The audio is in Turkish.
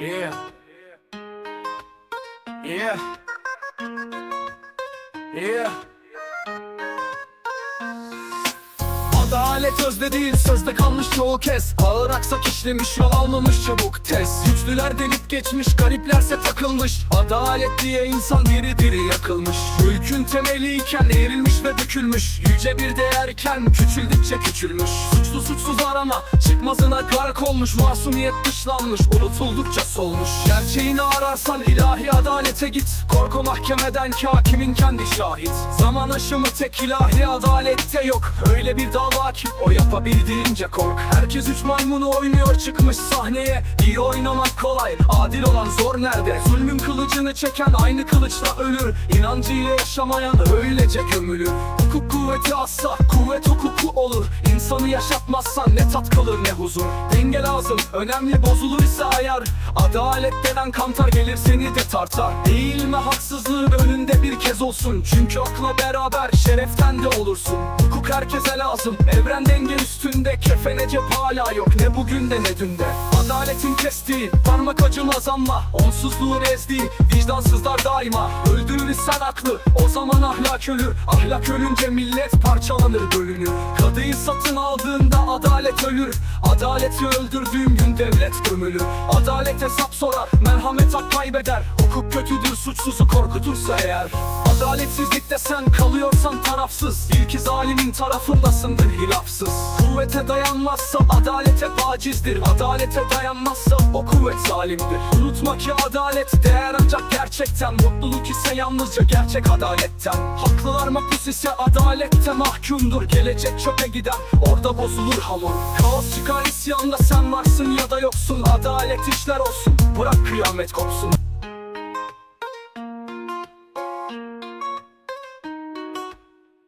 Yeah. Yeah. Yeah. Adalet özde değil sözde kalmış çoğu kez Ağır aksak işlemiş yol almamış çabuk tez Güçlüler delip geçmiş gariplerse takılmış. Adalet diye insan diri diri yakılmış. Mülkün temeliyken eğrilmiş ve dökülmüş. Yüce bir değerken küçüldükçe küçülmüş. Suçlu suçsuz arama çıkmazına gark olmuş. Masumiyet dışlanmış unutuldukça solmuş. Gerçeğini ararsan ilahi adalete git. Korku mahkemeden ki hakimin kendi şahit. Zaman aşımı tek ilahi adalette yok. Öyle bir dava ki o yapabildiğince kork. Herkes üç maymunu oynuyor çıkmış sahneye. İyi oynamak kolay. Adil olan zor nerede? Zulmün kılıcını çeken aynı kılıçla ölür. İnancıyla yaşamayan öylece gömülür. Hukuk kuvveti asla kuvvet hukuku olur. İnsanı yaşatmazsan ne tat kalır ne huzur. Denge lazım önemli bozulur ise ayar. Adalet denen kantar gelir seni de tartar. Eğilme haksızlığın önünde bir kez olsun. Çünkü akla beraber şereften de olursun Hukuk herkese lazım. Evren denge üstünde Kefene cep hala yok. Ne bugün de ne dünde Adaletin kestiği parmak acımaz ama Onsuzluğun ezdiği vicdansızlar daima Öldürürsen aklı o zaman ahlak ölür. Ahlak ölünce millet parçalanır bölünür. Kadıyı satın aldığında adalet ölür. Adaleti öldürdüğün gün devlet gömülür. Adalet hesap sorar merhamet hak kaybeder. Hukuk kötüdür suçsuzu korkutursa eğer. Adaletsizlikte sen kalıyorsan tarafsız. İlki zalimin tarafındasındır hilafsız. Kuvvete dayanmazsa adalete tacizdir Adalete dayanmazsa o kuvvet zalimdir. Unutma ki adalet değer ancak gerçekten. Mutluluk ise yalnızca gerçek adaletten. Haklılar mahpus ise adalette mahkumdur. Gelecek çöpe gider orada bozulur hamur. Kaos çıkar isyanda sen varsın ya da yoksun. Adalet işler olsun. Bırak kıyamet kopsun